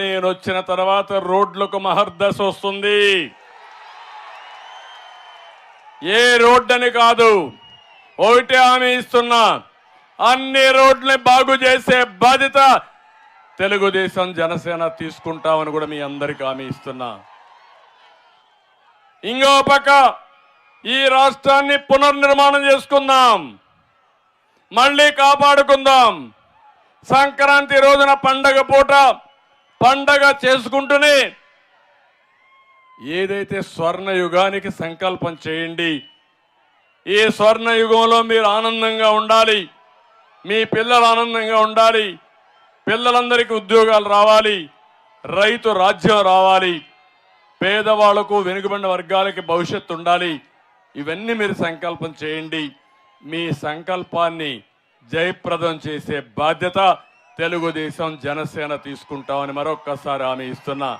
నేను వచ్చిన తర్వాత రోడ్లకు మహర్దశ వస్తుంది. ఏ రోడ్డని కాదు ఒకటి హామీ ఇస్తున్నా. అన్ని రోడ్లని బాగు చేసే బాధ్యత తెలుగుదేశం జనసేన తీసుకుంటామని కూడా మీ అందరికి హామీ ఇస్తున్నా. ఇంకో పక్క ఈ రాష్ట్రాన్ని పునర్నిర్మాణం చేసుకుందాం. మళ్ళీ కాపాడుకుందాం. సంక్రాంతి రోజున పండగ పూట పండగ చేసుకుంటూనే ఏదైతే స్వర్ణ యుగానికి సంకల్పం చేయండి ఈ స్వర్ణ యుగంలో మీరు ఆనందంగా ఉండాలి మీ పిల్లలు ఆనందంగా ఉండాలి పిల్లలందరికీ ఉద్యోగాలు రావాలి రైతు రాజ్యం రావాలి పేదవాళ్ళకు వెనుకబడిన వర్గాలకి భవిష్యత్తు ఉండాలి ఇవన్నీ మీరు సంకల్పం చేయండి. మీ సంకల్పాన్ని జయప్రదం చేసే బాధ్యత తెలుగుదేశం జనసేన తీసుకుంటామని మరొక్కసారి హామీ ఇస్తున్నా.